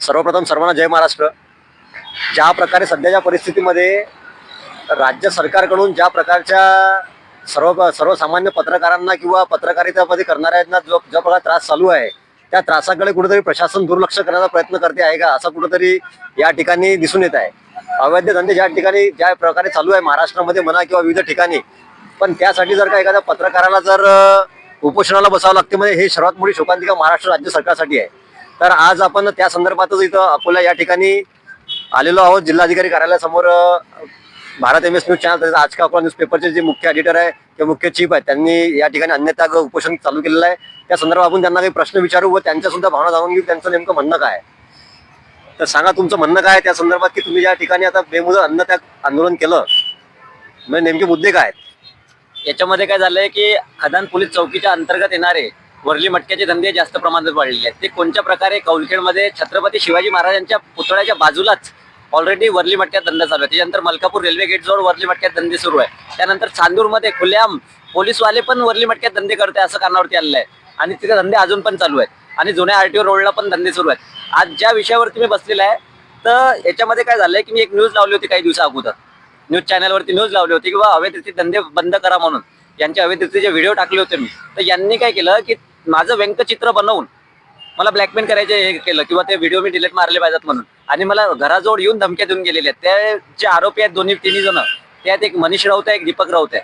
सर्वप्रथम सर्वांना जय महाराष्ट्र. ज्या प्रकारे सध्याच्या परिस्थितीमध्ये राज्य सरकारकडून ज्या प्रकारच्या सर्व सर्वसामान्य पत्रकारांना किंवा पत्रकारितामध्ये करणाऱ्यांना जो ज्या प्रकार त्रास चालू आहे त्या त्रासाकडे कुठेतरी प्रशासन दुर्लक्ष करण्याचा प्रयत्न करते आहे का? असं कुठेतरी या ठिकाणी दिसून येत आहे. अवैध धंदे ज्या ठिकाणी ज्या प्रकारे चालू आहे महाराष्ट्रामध्ये म्हणा किंवा विविध ठिकाणी पण त्यासाठी जर का एखाद्या पत्रकाराला जर उपोषणाला बसावं लागते म्हणजे हे सर्वात मोठी शोकांतिका महाराष्ट्र राज्य सरकारसाठी आहे. तर आज आपण त्या संदर्भातच इथं अकोला या ठिकाणी आलेलो आहोत. जिल्हाधिकारी कार्यालयासमोर Bharat M S news channel तसेच आज का अकोला न्यूज पेपरचे जे मुख्य एडिटर आहे किंवा मुख्य चीफ आहे त्यांनी या ठिकाणी अन्यथा उपोषण चालू केलेलं आहे. त्या संदर्भात आपण त्यांना काही प्रश्न विचारू व त्यांच्या सुद्धा भावना जाणून घेऊ. त्यांचं नेमकं म्हणणं काय आहे. तर सांगा तुमचं म्हणणं काय त्या संदर्भात की तुम्ही या ठिकाणी आता बेमुदत अन्नत्याग आंदोलन केलं म्हणजे नेमके मुद्दे काय आहेत? याच्यामध्ये काय झालंय की खदान पोलीस चौकीच्या अंतर्गत येणारे वरली मटक्याचे धंदे जास्त प्रमाणात वाढलेले आहेत. ते कोणत्या प्रकारे कौलखेडमध्ये छत्रपती शिवाजी महाराजांच्या पुतळ्याच्या बाजूलाच ऑलरेडी वरली मटक्यात धंदा चालू आहे. त्याच्यानंतर मलकापूर रेल्वे गेट जवळ मटक्यात धंदे सुरू आहे. त्यानंतर चांदूरमध्ये खुल्याम पोलीसवाले पण वरली मटक्यात धंदे करते असं कानावरती आलेलं आहे. आणि तिथे धंदे अजून पण चालू आहेत. आणि जुन्या आरटीओ रोडला पण धंदे सुरू आहेत. आज ज्या विषयावरती मी बसलेला आहे तर याच्यामध्ये काय झालंय की मी एक न्यूज लावली होती काही दिवसा अगोदर. न्यूज चॅनलवरती न्यूज लावली होती किंवा अवैधरिती धंदे बंद करा म्हणून. यांचे अवैधरितीचे व्हिडिओ टाकले होते मी. तर यांनी काय केलं की माझं व्यंकचित्र बनवून मला ब्लॅकमेल करायचे हे केलं किंवा ते व्हिडिओ मी डिलीट मारले पाहिजेत म्हणून. आणि मला घराजवळ येऊन धमक्या देऊन गेलेले आहेत. ते जे आरोपी आहेत दोन्ही तिन्ही जण त्यात एक मनीष राऊत आहे एक दीपक राऊत आहे.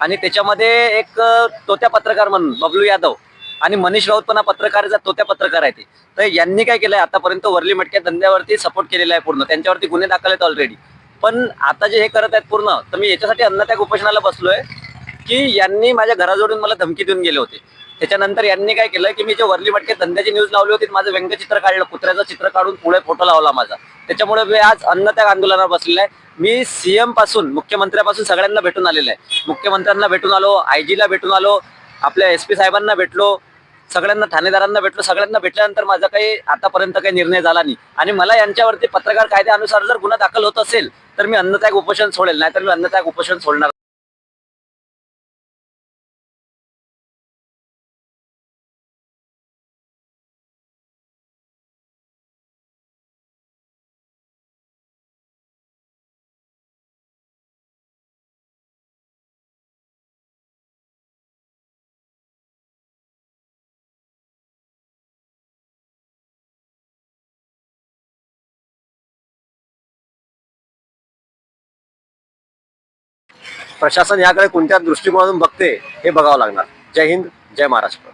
आणि त्याच्यामध्ये एक तोत्या पत्रकार म्हणून बबलू यादव. आणि मनीष राऊत पण हा पत्रकाराचा तोत्या पत्रकार आहे ते. तर यांनी काय केलंय आतापर्यंत वरली मटक्या धंद्यावरती सपोर्ट केलेला आहे पूर्ण. त्यांच्यावरती गुन्हे दाखल आहेत ऑलरेडी पण आता जे हे करत आहेत पूर्ण तर मी याच्यासाठी अन्नत्याग उपोषणाला बसलोय की यांनी माझ्या घराजवळून मला धमकी देऊन गेले होते. त्याच्यानंतर यांनी काय केलं की मी जे वरली मटके धंद्याची न्यूज लावली होती माझं व्यंगचित्र काढलं कुत्र्याचं चित्र काढून पुढे फोटो लावला माझा. त्याच्यामुळे मी आज अन्नत्याग आंदोलनावर बसलेलं आहे. मी सीएमपासून मुख्यमंत्र्यापासून सगळ्यांना भेटून आलेलो आहे. मुख्यमंत्र्यांना भेटून आलो आयजीला भेटून आलो आपल्या एस पी साहेबांना भेटलो सगळ्यांना ठाणेदारांना भेटलो. सगळ्यांना भेटल्यानंतर माझा काही आतापर्यंत काही निर्णय झाला नाही. आणि मला यांच्यावरती पत्रकार कायद्यानुसार जर गुन्हा दाखल होत असेल तर मी अन्नत्याग उपोषण सोडेल नाहीतर मी अन्नत्याग उपोषण सोडणार प्रशासन याकडे कोणत्या दृष्टिकोनातून बघते हे बघावं लागणार. जय हिंद जय महाराष्ट्र.